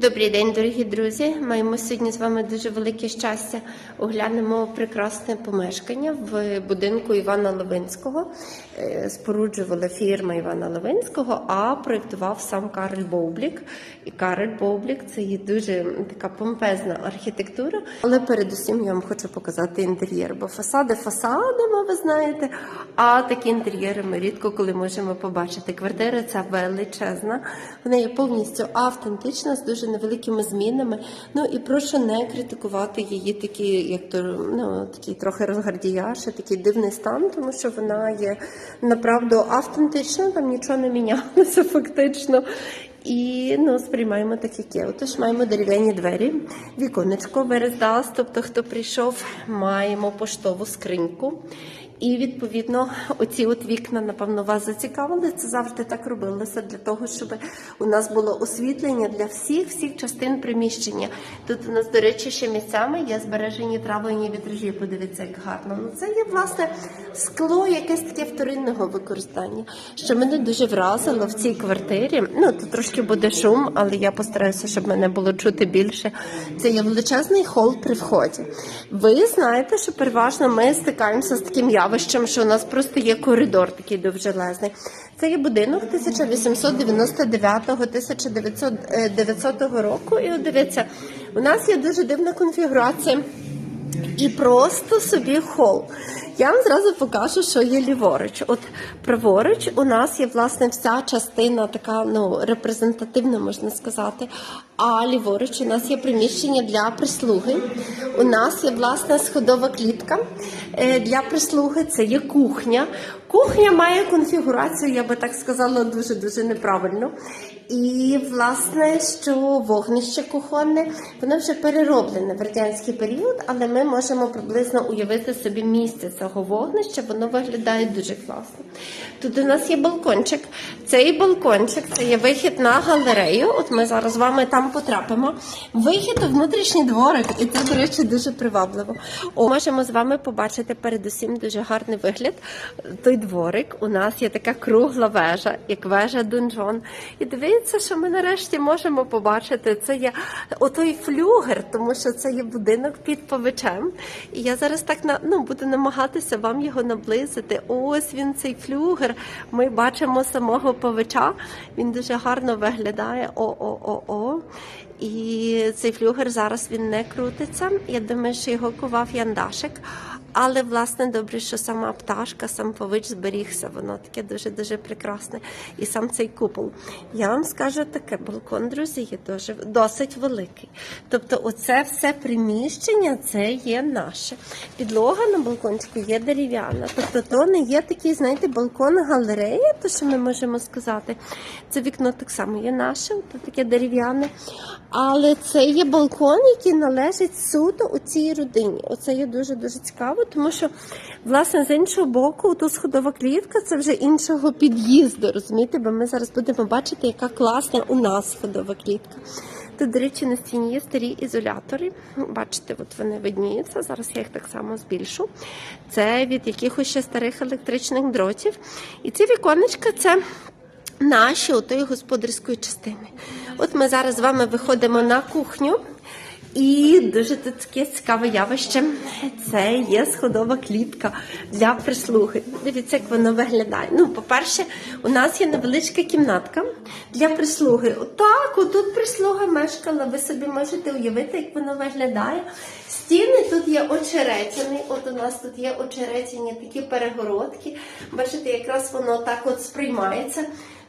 Добрий день, дорогі друзі. Маємо сьогодні з вами дуже велике щастя. Оглянемо прекрасне помешкання в будинку Івана Левинського. Е, Споруджувала фірма Івана Левинського, а проєктував сам Карель Бовблік. І Карель Бовблік це є дуже така помпезна архітектура. Але передусім я вам хочу показати інтер'єр, бо фасади фасадами, ви знаєте, а такі інтер'єри ми рідко коли можемо побачити. Квартира ця величезна, вона є повністю автентична з дуже невеликими змінами. Ну і прошу не критикувати її такі, як то ну такий трохи розгардіяж, і такий дивний стан, тому що вона є направду автентична, там нічого не мінялося фактично. І ну, сприймаємо так, як є. Отож, маємо дерев'яні двері, віконечко Верездас, тобто хто прийшов, маємо поштову скриньку. І відповідно, оці от вікна, напевно, вас зацікавили. Це завжди так робилося для того, щоб у нас було освітлення для всіх всіх частин приміщення. Тут у нас, до речі, ще місцями є збережені травлені вітражі. Подивіться, як гарно. Ну це є власне скло, якесь таке вторинного використання. Що мене дуже вразило в цій квартирі. Ну тут трошки буде шум, але я постараюся, щоб мене було чути більше. Це є величезний хол при вході. Ви знаєте, що переважно ми стикаємося з таким явищем, що у нас просто є коридор такий довжелезний. Це є будинок 1899-1900 року. І от дивіться, у нас є дуже дивна конфігурація. І просто собі хол. Я вам зразу покажу, що є ліворуч. От праворуч у нас є власне вся частина така ну репрезентативна, можна сказати. А ліворуч у нас є приміщення для прислуги. У нас є власне сходова клітка е, для прислуги. Це є кухня. Кухня має конфігурацію, я би так сказала, дуже дуже неправильно. І власне, що вогнище кухонне, воно вже перероблене в радянський період, але ми можемо приблизно уявити собі місце цього вогнища. Воно виглядає дуже класно. Тут у нас є балкончик. Цей балкончик це є вихід на галерею. От ми зараз з вами там потрапимо. Вихід у внутрішній дворик, і це, до речі, дуже привабливо. О, можемо з вами побачити передусім дуже гарний вигляд. Той дворик у нас є така кругла вежа, як вежа Дунджон. І дивіться, що ми нарешті можемо побачити. Це є отой флюгер, тому що це є будинок під повичем. І я зараз так на ну буду намагатися вам його наблизити. Ось він цей флюгер. Ми бачимо самого повича. Він дуже гарно виглядає. О-о-о-о. І цей флюгер зараз він не крутиться. Я думаю, що його кував Яндашик. Але власне добре, що сама пташка, сам пович зберігся. Воно таке дуже дуже прекрасне. І сам цей купол. Я вам скажу таке: балкон, друзі, є дуже досить великий. Тобто, оце все приміщення це є наше. Підлога на балкончику є дерев'яна. Тобто, то не є такий, знаєте, балкон галерея, то що ми можемо сказати. Це вікно так само є наше, то таке дерев'яне. Але це є балкон, який належить суто у цій родині. Оце є дуже дуже тому що власне з іншого боку, тут сходова клітка це вже іншого під'їзду. Розумієте, бо ми зараз будемо бачити, яка класна у нас сходова клітка. Тут, до речі, на стіні є старі ізолятори. Бачите, от вони видніються. Зараз я їх так само збільшу. Це від якихось ще старих електричних дротів. І ці віконечка це наші отої господарської частини. От ми зараз з вами виходимо на кухню. І дуже тут таке цікаве явище. Це є сходова клітка для прислуги. Дивіться, як воно виглядає. Ну, по-перше, у нас є невеличка кімнатка для прислуги. Отак, отут прислуга мешкала. Ви собі можете уявити, як воно виглядає. Стіни тут є очеретяні. От у нас тут є очеретяні такі перегородки. Бачите, якраз воно так от сприймається.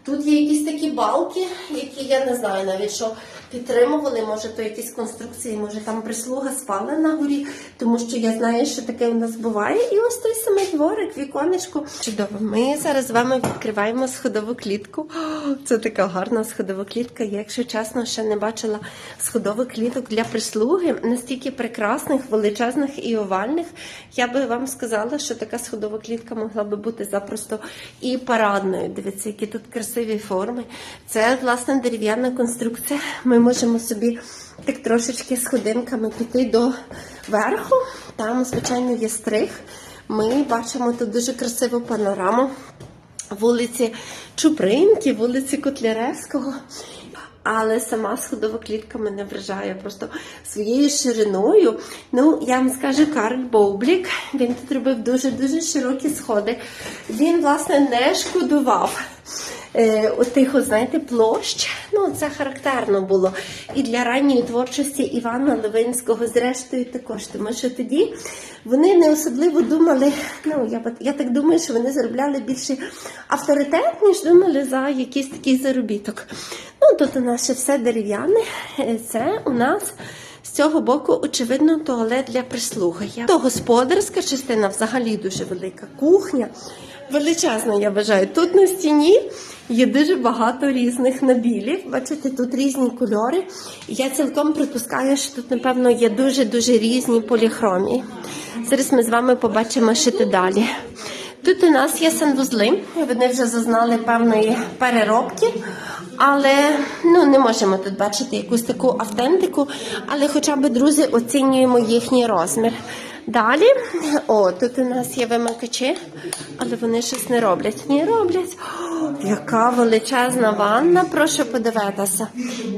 Тут є якісь такі балки, які я не знаю навіть що підтримували. Може, то якісь конструкції, може там прислуга спала на горі, тому що я знаю, що таке у нас буває. І ось той самий дворик, віконечко. Чудово. Ми зараз з вами відкриваємо сходову клітку. Це така гарна сходова клітка. Я, якщо чесно, ще не бачила сходових кліток для прислуги настільки прекрасних, величезних і овальних. Я би вам сказала, що така сходова клітка могла би бути запросто і парадною. Дивіться, які тут красиві форми. Це власне дерев'яна конструкція. Ми можемо собі так трошечки сходинками піти до верху. Там, звичайно, є стрих. Ми бачимо тут дуже красиву панораму вулиці Чупринки, вулиці Котляревського. але сама сходова клітка мене вражає просто своєю шириною. Ну, я вам скажу, Карл Боублік, він тут робив дуже-дуже широкі сходи. Він, власне, не шкодував. Е, отих, знаєте, площ. Ну, це характерно було і для ранньої творчості Івана Левинського, зрештою, також. Тому що тоді вони не особливо думали, ну я, я так думаю, що вони заробляли більше авторитет, ніж думали за якийсь такий заробіток. Ну, тут у нас ще все дерев'яне. Е, Це у нас. З цього боку, очевидно, туалет для прислуги. То господарська частина взагалі дуже велика. Кухня величезна, я вважаю. Тут на стіні є дуже багато різних набілів. Бачите, тут різні кольори. Я цілком припускаю, що тут, напевно, є дуже-дуже різні поліхромії. Зараз ми з вами побачимо ще далі. Тут у нас є санвузли, вони вже зазнали певної переробки, але ну, не можемо тут бачити якусь таку автентику, але хоча б, друзі, оцінюємо їхній розмір. Далі, о, тут у нас є вимикачі, але вони щось не роблять. Ні, роблять. Яка величезна ванна, прошу подивитися.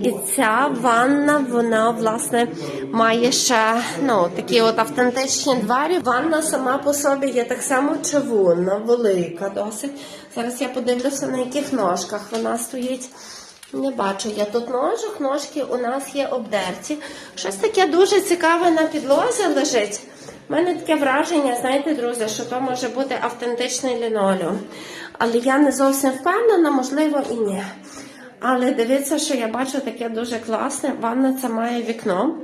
І ця ванна, вона, власне, має ще ну, такі от автентичні двері. Ванна сама по собі є так само чавунна, велика досить. Зараз я подивлюся, на яких ножках вона стоїть. Не бачу я тут ножок, ножки у нас є обдерті. Щось таке дуже цікаве на підлозі лежить. У мене таке враження, знаєте, друзі, що то може бути автентичний лінолеум. Але я не зовсім впевнена, можливо, і ні. Але дивіться, що я бачу таке дуже класне. Ванна це має вікно.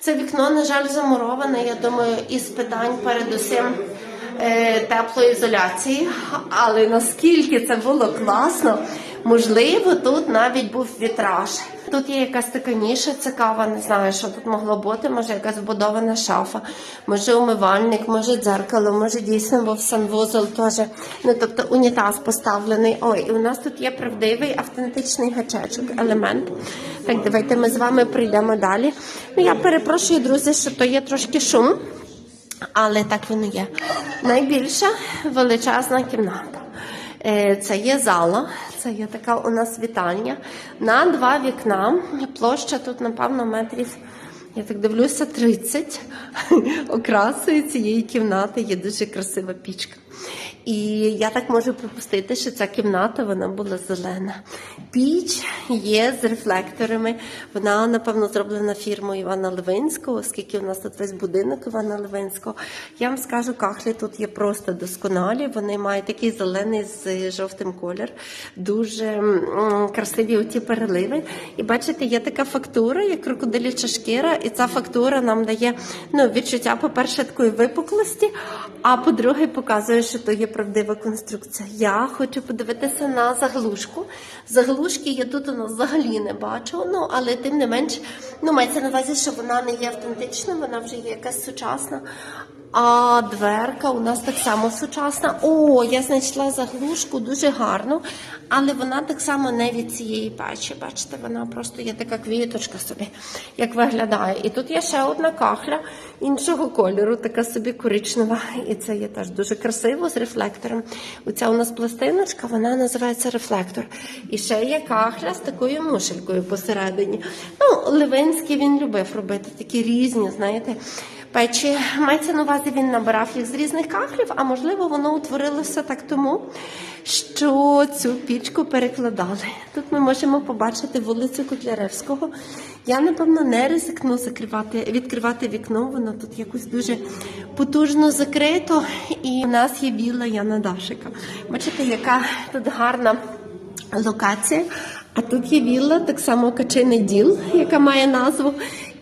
Це вікно, на жаль, замуроване, я думаю, із питань передусім е, теплоізоляції. Але наскільки це було класно, можливо, тут навіть був вітраж. Тут є якась така ніша цікава, не знаю, що тут могло бути. Може, якась вбудована шафа, може умивальник, може дзеркало, може дійсно був санвузол теж. Ну тобто унітаз поставлений. Ой, і у нас тут є правдивий автентичний гачечок, елемент. Так, давайте ми з вами прийдемо далі. Ну я перепрошую, друзі, що то є трошки шум. Але так воно є. Найбільша величезна кімната. Е, Це є зала, це є така у нас вітальня. На два вікна. Площа тут, напевно, метрів. Я так дивлюся, 30. Окрасою цієї кімнати є дуже красива пічка. І я так можу припустити, що ця кімната вона була зелена. Піч є з рефлекторами. Вона, напевно, зроблена фірмою Івана Левинського, оскільки у нас тут весь будинок Івана Левинського. Я вам скажу, кахлі тут є просто досконалі. Вони мають такий зелений з жовтим колір, дуже красиві оті переливи. І бачите, є така фактура, як крокодиляча шкіра, і ця фактура нам дає ну, відчуття, по-перше, такої випуклості, а по-друге, показує, що то є правдива конструкція. Я хочу подивитися на заглушку. Заглушки я тут у нас взагалі не бачу, ну але тим не менш, ну мається на увазі, що вона не є автентична, вона вже є якась сучасна. А дверка у нас так само сучасна. О, я знайшла заглушку дуже гарну, але вона так само не від цієї печі. Бачите, вона просто є така квіточка собі, як виглядає. І тут є ще одна кахля іншого кольору, така собі коричнева. І це є теж дуже красиво з рефлектором. Оця у нас пластиночка, вона називається рефлектор. І ще є кахля з такою мушелькою посередині. Ну, Левинський він любив робити такі різні, знаєте печі. Мається на увазі, він набирав їх з різних кахлів, а можливо, воно утворилося так тому, що цю пічку перекладали. Тут ми можемо побачити вулицю Котляревського. Я, напевно, не ризикну закривати, відкривати вікно, воно тут якось дуже потужно закрито. І у нас є віла Яна Дашика. Бачите, яка тут гарна локація. А тут є вілла, так само Качиний діл, яка має назву,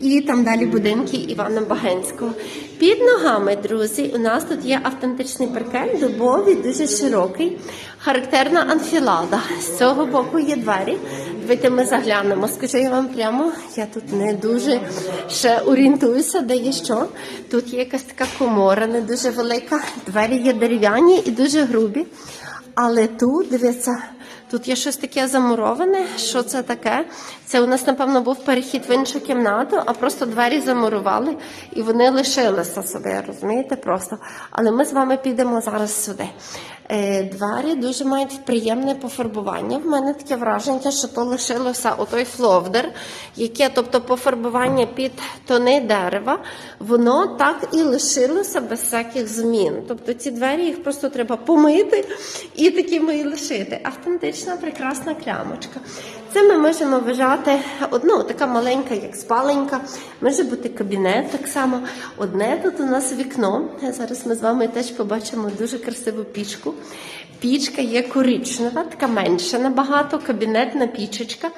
і там далі будинки Івана Багенського. Під ногами, друзі, у нас тут є автентичний паркет, дубовий, дуже широкий, характерна анфілада. З цього боку є двері. Давайте ми заглянемо. Скажу я вам прямо, я тут не дуже ще орієнтуюся, де є що. Тут є якась така комора, не дуже велика. Двері є дерев'яні і дуже грубі. Але тут, дивіться, тут є щось таке замуроване. Що це таке? Це у нас, напевно, був перехід в іншу кімнату, а просто двері замурували і вони лишилися собі, розумієте? Просто. Але ми з вами підемо зараз сюди. Е, Двері дуже мають приємне пофарбування. В мене таке враження, що то лишилося отой фловдер, яке, тобто пофарбування під тони дерева, воно так і лишилося без всяких змін. Тобто ці двері їх просто треба помити і такими і лишити. Автентична, прекрасна клямочка. Це ми можемо вважати одну, така маленька, як спаленька. Може бути кабінет так само. Одне тут у нас вікно. Зараз ми з вами теж побачимо дуже красиву пічку. Пічка є коричнева, така менша набагато, кабінетна пічечка.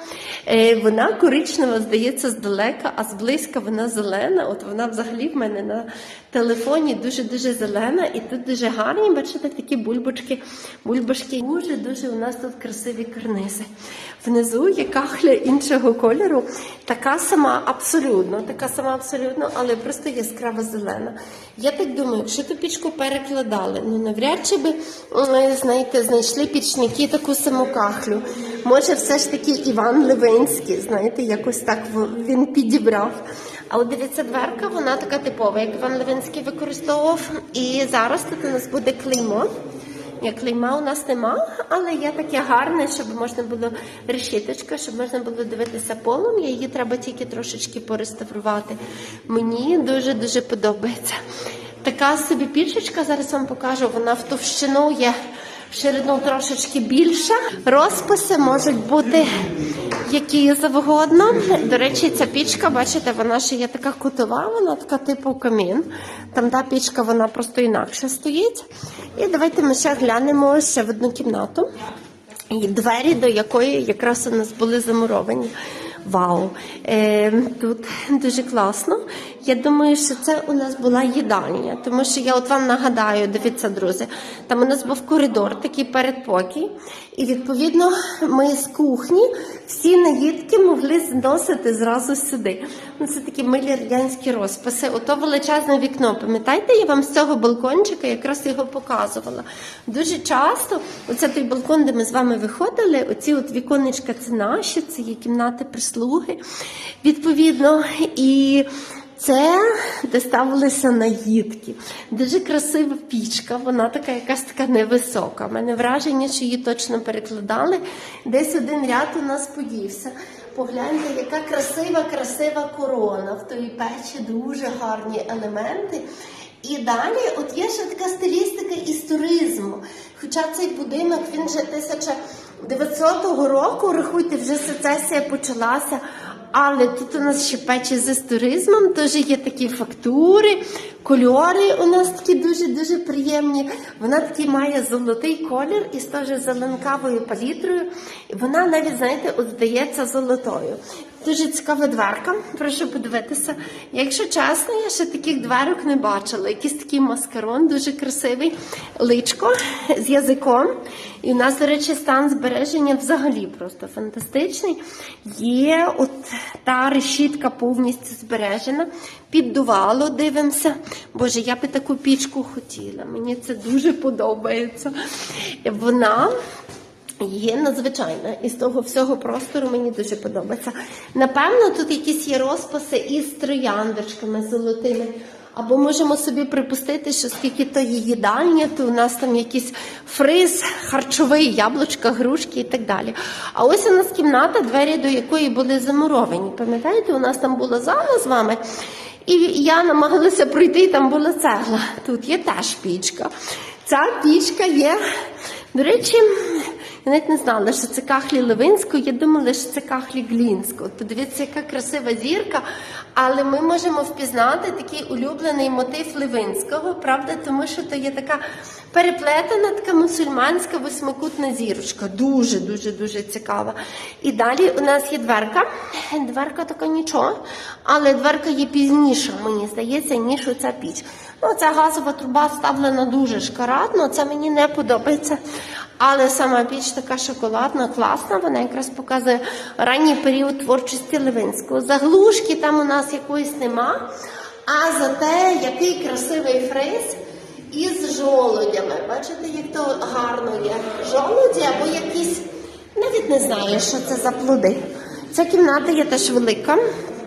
Е, Вона коричнева, здається, здалека, а зблизька вона зелена. От вона взагалі в мене на телефоні дуже-дуже зелена. І тут дуже гарні, бачите, такі бульбочки, бульбашки. Дуже-дуже у нас тут красиві карнизи. Внизу є кахля іншого кольору, така сама абсолютно, така сама абсолютно, але просто яскраво зелена. Я так думаю, якщо ту пічку перекладали, ну навряд чи би, е, знаєте, знайшли пічники таку саму кахлю. Може, все ж таки Іван Левинський, знаєте, якось так він підібрав. А от дивіться, дверка, вона така типова, як Іван Левинський використовував. І зараз тут у нас буде клеймо. Як клейма у нас нема, але є таке гарне, щоб можна було решіточка, щоб можна було дивитися полом. Її треба тільки трошечки пореставрувати. Мені дуже дуже подобається. Така собі пічечка, зараз вам покажу, вона в товщину є ширину трошечки більша. Розписи можуть бути які завгодно. До речі, ця пічка, бачите, вона ще є така кутова, вона така типу камін. Там та пічка, вона просто інакше стоїть. І давайте ми ще глянемо ще в одну кімнату. І двері, до якої якраз у нас були замуровані. Вау! Е, тут дуже класно. Я думаю, що це у нас була їдальня, тому що я от вам нагадаю, дивіться, друзі, там у нас був коридор, такий передпокій, і відповідно ми з кухні всі наїдки могли зносити зразу сюди. Ну, це такі милі радянські розписи. Ото величезне вікно. Пам'ятаєте, я вам з цього балкончика якраз його показувала. Дуже часто, оце той балкон, де ми з вами виходили, оці от віконечка це наші, це є кімнати прислуги. Відповідно, і це де ставилися наїдки. Дуже красива пічка, вона така якась така невисока. У мене враження, що її точно перекладали. Десь один ряд у нас подівся. Погляньте, яка красива, красива корона. В тої печі дуже гарні елементи. І далі, от є ще така стилістика із туризму. Хоча цей будинок він вже 1900 року, рахуйте, вже сецесія почалася. Але тут у нас ще печі з туризмом, теж є такі фактури, кольори у нас такі дуже-дуже приємні. Вона такий має золотий колір із теж зеленкавою палітрою. Вона навіть, знаєте, здається золотою. Дуже цікава дверка, прошу подивитися. Якщо чесно, я ще таких дверок не бачила. Якийсь такий маскарон, дуже красивий, личко з язиком. І у нас, до речі, стан збереження взагалі просто фантастичний. Є от та решітка повністю збережена. Піддувало, дивимося. Боже, я би таку пічку хотіла. Мені це дуже подобається. Вона Є надзвичайна і з того всього простору мені дуже подобається. Напевно, тут якісь є розписи із трояндочками золотими. Або можемо собі припустити, що скільки то є їдальня, то у нас там якийсь фриз, харчовий, яблучка, грушки і так далі. А ось у нас кімната, двері до якої були замуровані. Пам'ятаєте, у нас там була зала з вами, і я намагалася пройти, і там була цегла. Тут є теж пічка. Ця пічка є, до речі, я навіть не знала, що це кахлі Левинського, я думала, що це кахлі Глінського. Подивіться, яка красива зірка. Але ми можемо впізнати такий улюблений мотив Левинського, правда, тому що то є така переплетена, така мусульманська восьмикутна зірочка. Дуже, дуже, дуже цікава. І далі у нас є дверка. Дверка така нічого, але дверка є пізніша, мені здається, ніж оця піч. Ну, ця газова труба вставлена дуже шкарадно, це мені не подобається. Але сама піч така шоколадна, класна, вона якраз показує ранній період творчості Левинського. Заглушки там у нас якоїсь нема, а зате який красивий фриз із жолудями. Бачите, як то гарно є. Жолуді або якісь, навіть не знаю, що це за плоди. Ця кімната є теж велика,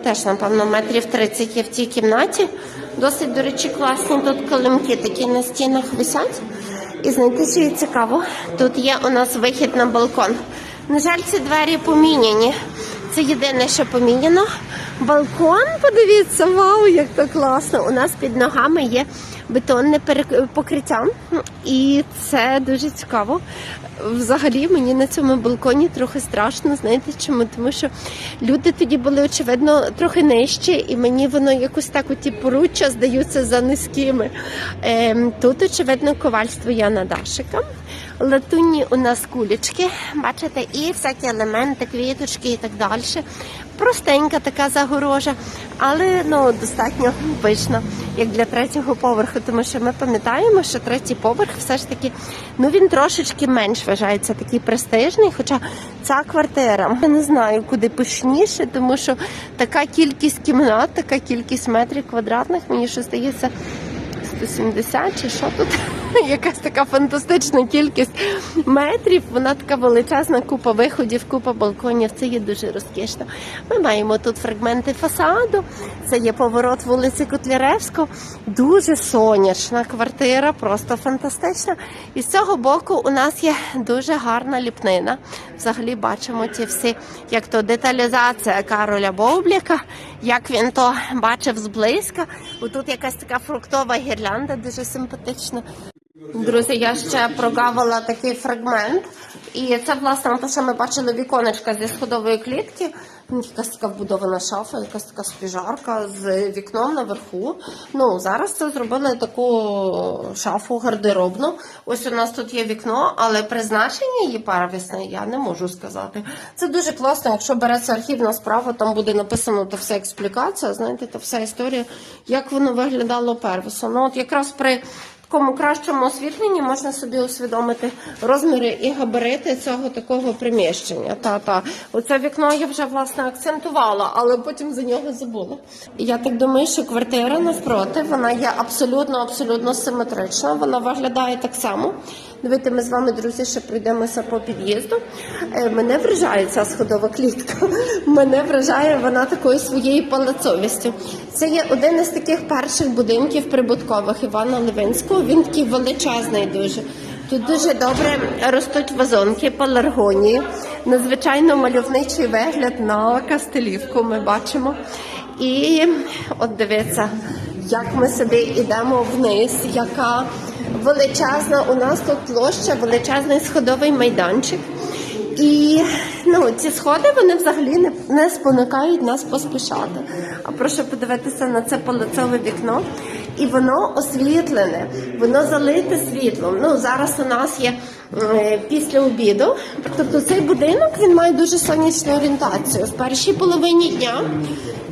теж, напевно, метрів 30 є в цій кімнаті. Досить, до речі, класні тут килимки такі на стінах висять. І знаєте, що є цікаво? Тут є у нас вихід на балкон. На жаль, ці двері поміняні. Це єдине, що поміняно. Балкон, подивіться, вау, як то класно. У нас під ногами є бетонне покриття, і це дуже цікаво. Взагалі мені на цьому балконі трохи страшно. Знаєте чому? Тому що люди тоді були очевидно трохи нижче, і мені воно якось так оті поруччя здаються за низькими. Ем, тут, очевидно, ковальство Яна Дашика. Латунні у нас кулечки, бачите, і всякі елементи, квіточки і так далі. Простенька така загорожа, але ну достатньо пишна, як для третього поверху, тому що ми пам'ятаємо, що третій поверх все ж таки ну він трошечки менш вважається такий престижний. Хоча ця квартира я не знаю, куди пишніше, тому що така кількість кімнат, така кількість метрів квадратних, мені що здається. 170 чи що тут? Якась така фантастична кількість метрів. Вона така величезна купа виходів, купа балконів. Це є дуже розкішно. Ми маємо тут фрагменти фасаду. Це є поворот вулиці Котляревського. Дуже сонячна квартира, просто фантастична. І з цього боку у нас є дуже гарна ліпнина. Взагалі бачимо ті всі, як то деталізація Кароля Бовбляка, як він то бачив зблизька. Тут якась така фруктова гірлянда, дуже симпатична. Друзі, я ще прогавила такий фрагмент. І це, власне, те, що ми бачили віконечка зі сходової клітки. Якась така вбудована шафа, якась така спіжарка з вікном наверху. Ну, зараз це зробили таку шафу гардеробну. Ось у нас тут є вікно, але призначення її первісне я не можу сказати. Це дуже класно, якщо береться архівна справа, там буде написано та вся експлікація, знаєте, та вся історія, як воно виглядало первісно. Ну, от якраз при такому кращому освітленні можна собі усвідомити розміри і габарити цього такого приміщення. Та та оце вікно я вже власне акцентувала, але потім за нього забула. Я так думаю, що квартира навпроти вона є абсолютно абсолютно симетрична. Вона виглядає так само. Давайте ми з вами, друзі, ще пройдемося по під'їзду. Е, Мене вражає ця сходова клітка. Мене вражає вона такою своєю палацовістю. Це є один із таких перших будинків прибуткових Івана Левинського. Він такий величезний дуже. Тут дуже добре ростуть вазонки, паларгонії, надзвичайно мальовничий вигляд на Кастелівку ми бачимо. І от дивіться, як ми собі йдемо вниз, яка величезна у нас тут площа, величезний сходовий майданчик. І ну, ці сходи вони взагалі не, не спонукають нас поспішати. А прошу подивитися на це палацове вікно. І воно освітлене, воно залите світлом. Ну зараз у нас є е, після обіду. Тобто цей будинок він має дуже сонячну орієнтацію. В першій половині дня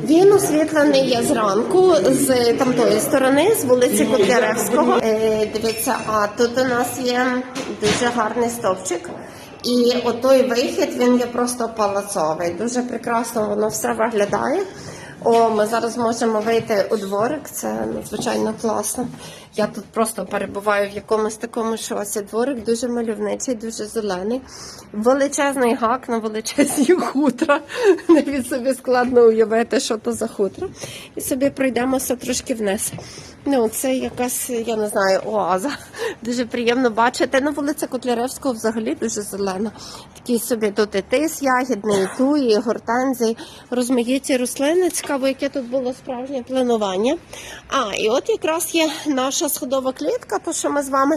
він освітлений є зранку з тамтої сторони, з вулиці Котляревського. Е, дивіться, а тут у нас є дуже гарний стовпчик. І отой вихід він є просто палацовий. Дуже прекрасно воно все виглядає. О, ми зараз можемо вийти у дворик. Це надзвичайно класно. Я тут просто перебуваю в якомусь такому шоці. Дворик дуже мальовничий, дуже зелений. Величезний гак на величезні хутра. Навіть собі складно уявити, що то за хутро. І собі пройдемося трошки вниз. Ну, це якась, я не знаю, оаза. Дуже приємно бачити. Ну, вулиця Котляревського взагалі дуже зелена. Такі собі тут і тис ягідний, і туї, і гортензії, розмаїті рослини. Цікаво, яке тут було справжнє планування. А, і от якраз є наша сходова клітка, то що ми з вами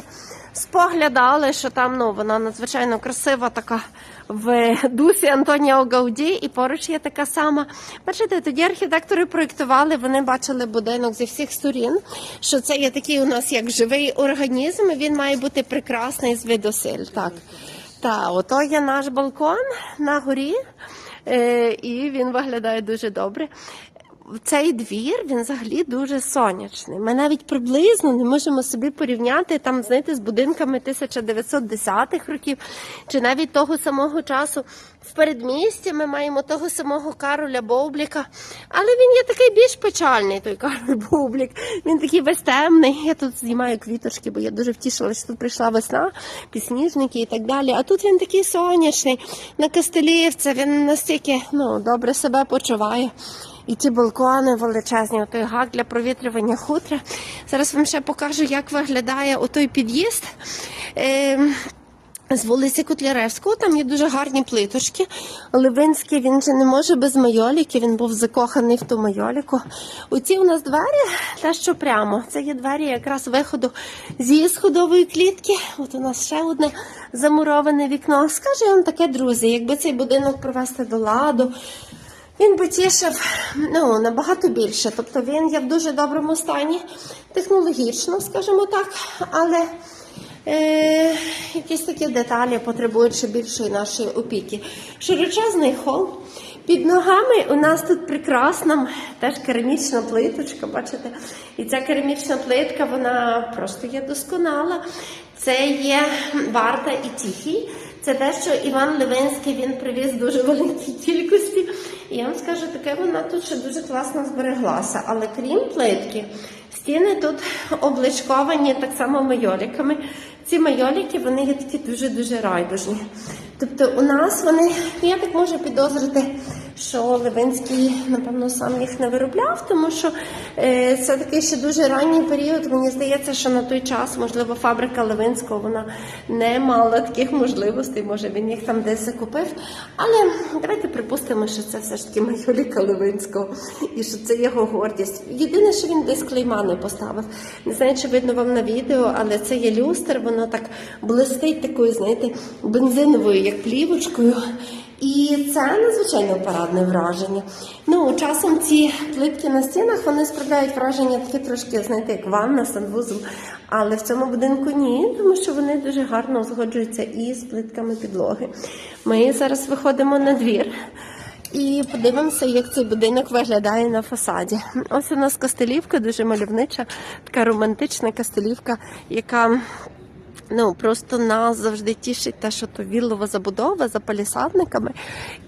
споглядали, що там ну, вона надзвичайно красива, така в дусі Антоніо Гауді, і поруч є така сама. Бачите, тоді архітектори проєктували, вони бачили будинок зі всіх сторін, що це є такий у нас як живий організм, і він має бути прекрасний з видосиль. Так. Та, ото є наш балкон на горі, і він виглядає дуже добре. Цей двір він взагалі дуже сонячний. Ми навіть приблизно не можемо собі порівняти там, знаєте, з будинками 1910-х років, чи навіть того самого часу в передмісті ми маємо того самого Кароля Бовбліка. Але він є такий більш печальний, той Кароль Бовблік. Він такий весь темний. Я тут знімаю квіточки, бо я дуже втішила, що тут прийшла весна, підсніжники і так далі. А тут він такий сонячний, на Кастелівці, він настільки ну, добре себе почуває. І ті балкони величезні, той гак для провітрювання хутра. Зараз вам ще покажу, як виглядає отой під'їзд. Е, з вулиці Котляревського там є дуже гарні плиточки. Ливинський він вже не може без майоліки, він був закоханий в ту майоліку. Оці у нас двері, те, що прямо. Це є двері якраз виходу зі сходової клітки. От у нас ще одне замуроване вікно. Скажу вам таке, друзі, якби цей будинок привести до ладу. Він би тішив ну, набагато більше. Тобто він є в дуже доброму стані, технологічно, скажімо так, але е, якісь такі деталі потребують ще більшої нашої опіки. Широчезний хол. Під ногами у нас тут прекрасна теж керамічна плиточка, бачите? І ця керамічна плитка, вона просто є досконала. Це є варта і тихий. Це те, що Іван Левинський він привіз дуже великій кількості. І я вам скажу, таке вона тут ще дуже класно збереглася. Але крім плитки, стіни тут обличковані так само майоліками. Ці майоліки вони є такі дуже-дуже райдужні. Тобто у нас вони, я так можу підозрити, що Левинський, напевно, сам їх не виробляв, тому що це такий ще дуже ранній період. Мені здається, що на той час, можливо, фабрика Левинського вона не мала таких можливостей, може він їх там десь закупив. Але давайте припустимо, що це все ж таки майоліка Левинського і що це його гордість. Єдине, що він десь клейма не поставив. Не знаю, чи видно вам на відео, але це є люстр, воно так блистить такою, знаєте, бензиновою, як плівочкою. І це надзвичайно парадне враження. Ну, часом ці плитки на стінах вони справляють враження таке трошки, знаєте, як ванна, санвузол. Але в цьому будинку ні, тому що вони дуже гарно узгоджуються і з плитками підлоги. Ми зараз виходимо на двір. І подивимося, як цей будинок виглядає на фасаді. Ось у нас костелівка, дуже мальовнича, така романтична костелівка, яка Ну, просто нас завжди тішить те, що то віллова забудова за палісадниками.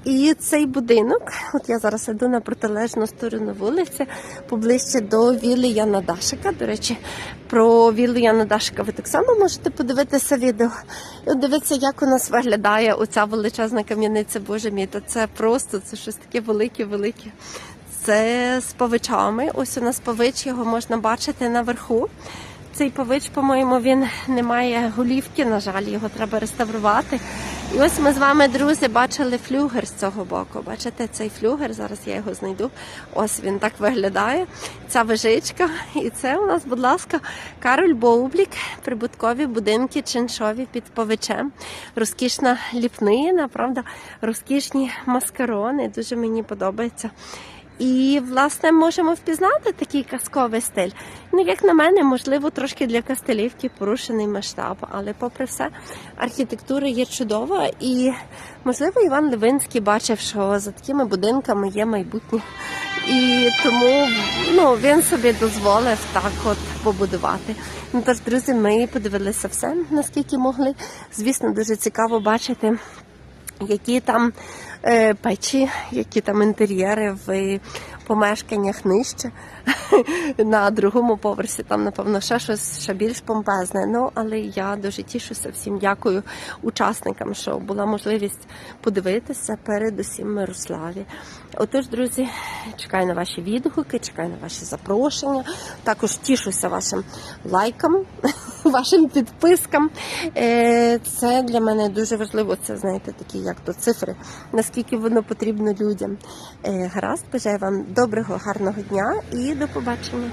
І цей будинок, от я зараз йду на протилежну сторону вулиці, поближче до вілли Яна Дашика. До речі, про віллу Яна Дашика ви так само можете подивитися відео. І дивіться, як у нас виглядає оця величезна кам'яниця, боже мій, то це просто це щось таке велике-велике. Це з павичами. Ось у нас павич, його можна бачити наверху. Цей павич, по-моєму, він не має голівки, на жаль, його треба реставрувати. І ось ми з вами, друзі, бачили флюгер з цього боку. Бачите, цей флюгер, зараз я його знайду. Ось він так виглядає. Ця вежичка. І це у нас, будь ласка, Кароль Боублік, прибуткові будинки чиншові під павичем. Розкішна ліпнина, правда, розкішні маскарони. Дуже мені подобається. І, власне, можемо впізнати такий казковий стиль. Ну, як на мене, можливо, трошки для Кастелівки порушений масштаб, але попри все, архітектура є чудова, і можливо Іван Левинський бачив, що за такими будинками є майбутнє. І тому ну, він собі дозволив так от побудувати. Ну тож, друзі, ми подивилися все, наскільки могли. Звісно, дуже цікаво бачити які там печі, які там інтер'єри в помешканнях нижче. На другому поверсі там, напевно, ще щось ще більш помпезне. Ну, але я дуже тішуся всім. Дякую учасникам, що була можливість подивитися передусім Мирославі. Отож, друзі, чекаю на ваші відгуки, чекаю на ваші запрошення. Також тішуся вашим лайкам, вашим підпискам. Е, Це для мене дуже важливо. Це знаєте, такі як то цифри, наскільки воно потрібно людям. Е, Гаразд, бажаю вам доброго, гарного дня і до побачення.